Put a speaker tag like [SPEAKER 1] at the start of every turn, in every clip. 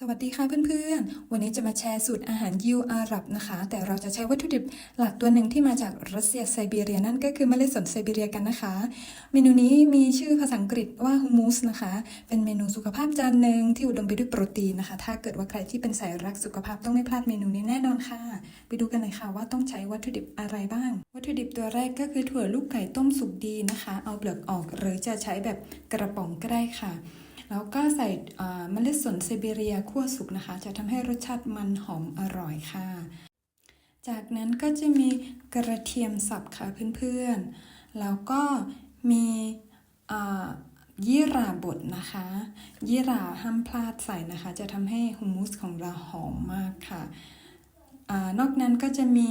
[SPEAKER 1] สวัสดีค่ะเพื่อนๆ วันนี้จะมาแชร์สูตรอาหารยิวอาหรับนะคะ แต่เราจะใช้วัตถุดิบหลักตัวหนึ่งที่มาจากรัสเซียไซบีเรียนั่นก็คือเมล็ดสนไซบีเรียกันนะคะ เมนูนี้มีชื่อภาษาอังกฤษว่าฮูมูสนะคะ เป็นเมนูสุขภาพจานหนึ่งที่อุดมไปด้วยโปรตีนนะคะ ถ้าเกิดว่าใครที่เป็นสายรักสุขภาพต้องไม่พลาดเมนูนี้แน่นอนค่ะ ไปดูกันเลยค่ะว่าต้องใช้วัตถุดิบอะไรบ้าง วัตถุดิบตัวแรกก็คือถั่วลูกไก่ต้มสุกดีนะคะ เอาเปลือกออกหรือจะใช้แบบกระป๋องก็ได้ค่ะ แล้วก็ใส่เมล็ดสนไซเบีเรียคั่วสุกนะคะ จะทำให้รสชาติมันหอมอร่อยค่ะ จากนั้นก็จะมีกระเทียมสับค่ะเพื่อนๆ แล้วก็มียี่หร่าบดนะคะ ยี่หร่าห้ามพลาดใส่นะคะ จะทำให้ฮูมูสของเราหอมมากค่ะอนอกนั้นก็จะมี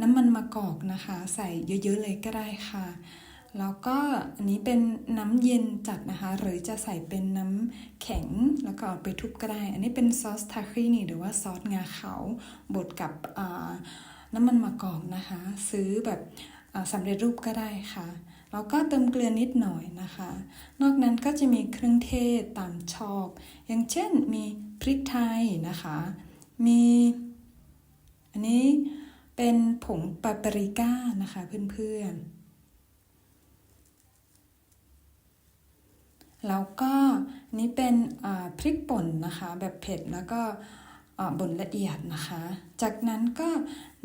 [SPEAKER 1] น้ำมันมะกอกนะคะ ใส่เยอะๆเลยก็ได้ค่ะ แล้วก็อันนี้เป็นน้ำเย็นจัดนะคะ หรือจะใส่เป็นน้ำแข็งแล้วก็เอาไปทุบก็ได้ อันนี้เป็นซอสทาครีนี่หรือว่าซอสงาขาวบดกับน้ำมันมะกอกนะคะ ซื้อแบบสำเร็จรูปก็ได้ค่ะ แล้วก็เติมเกลือนิดหน่อยนะคะ นอกนั้นก็จะมีเครื่องเทศตามชอบ อย่างเช่นมีพริกไทยนะคะ มีอันนี้เป็นผงปาปริก้านะคะเพื่อนๆ แล้วก็นี่เป็นพริกป่นนะคะแบบเผ็ดแล้วก็บ่นละเอียดนะคะ จากนั้นก็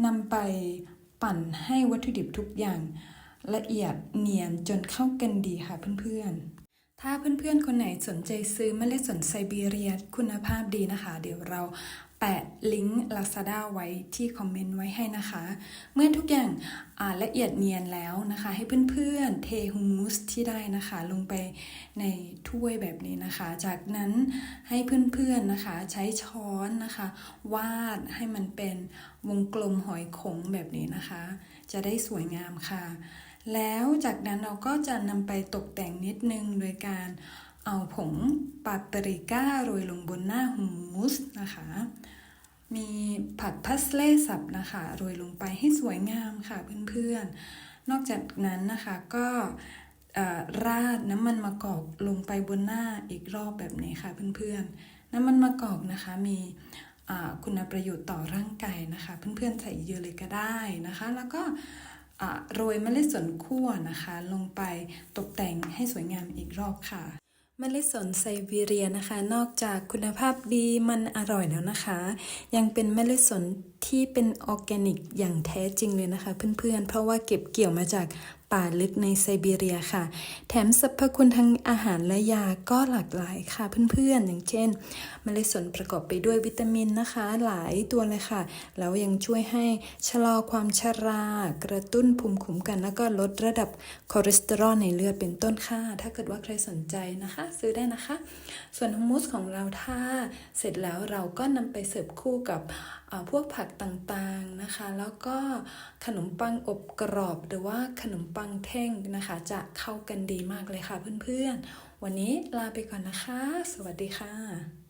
[SPEAKER 1] นำไปปั่นให้วัตถุดิบทุกอย่างละเอียดเนียนจนเข้ากันดีค่ะเพื่อนๆ ถ้าเพื่อนๆ คนไหนสนใจซื้อเมล็ดสนไซบีเรียคุณภาพดีนะคะ เดี๋ยวเรา แปะลิงก์ Lazada ไว้ที่คอมเมนต์ไว้ให้นะคะ เมื่อทุกอย่างอ่าละเอียดเนียนแล้วนะคะ ให้เพื่อนๆเทฮูมูสที่ได้นะคะ ลงไปในถ้วยแบบนี้นะคะ จากนั้นให้เพื่อนๆนะคะ ใช้ช้อนนะคะ วาดให้มันเป็นวงกลมหอยขมแบบนี้นะคะ จะได้สวยงามค่ะ แล้วจากนั้นเราก็จะนำไปตกแต่งนิดนึงโดยการ เอาผงปาปริก้าโรยลงบนหน้าฮูมูสนะคะ มีผักพัสเล่สับนะคะโรยลงไปให้สวยงามค่ะเพื่อนๆ นอกจากนั้นนะคะก็ราดน้ำมันมะกอกลงไปบนหน้าอีกรอบแบบนี้ค่ะเพื่อนๆ น้ำมันมะกอกนะคะมีคุณประโยชน์ต่อร่างกายนะคะ เพื่อนๆใส่เยอะเลยก็ได้นะคะ แล้วก็โรยเมล็ดสนคั่วนะคะ ลงไปตกแต่งให้สวยงามอีกรอบค่ะ เมล็ดสนไซบีเรียนะคะ นอกจากคุณภาพดีมันอร่อยแล้วนะคะ ยังเป็นเมล็ดสนที่เป็นออร์แกนิกอย่างแท้จริงเลยนะคะ เพื่อนๆเพราะว่าเก็บเกี่ยวมาจาก ป่าลึกในไซบีเรียค่ะ แถมสรรพคุณทางอาหารและยาก็หลากหลายค่ะเพื่อนๆ อย่างเช่นเมล็ดสนประกอบไปด้วยวิตามินนะคะ หลายตัวเลยค่ะ แล้วยังช่วยให้ชะลอความชรา กระตุ้นภูมิคุ้มกัน แล้วก็ลดระดับคอเลสเตอรอลในเลือดเป็นต้นค่ะ ถ้าเกิดว่าใครสนใจนะคะ ซื้อได้นะคะ ส่วนฮูมมูสของเราถ้าเสร็จแล้วเราก็นำไปเสิร์ฟคู่กับพวกผักต่างๆนะคะ แล้วก็ขนมปังอบกรอบหรือว่าขนมปังแท่งนะคะ จะเข้ากันดีมากเลยค่ะเพื่อนๆ วันนี้ลาไปก่อนนะคะ สวัสดีค่ะ